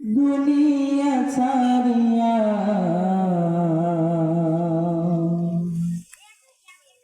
দুনিয়া ছাড়িয়া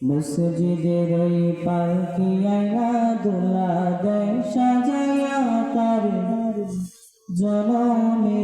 মসজিদের ওই পালকি আইনা দোলা দেয় সাজাইয়া তার জনমের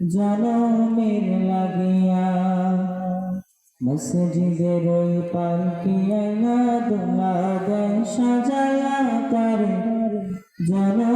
জনমের লাগিয়া মসজিদের ওই পালকি আইনা দোলা দেয় সাজায়া তার। জনমের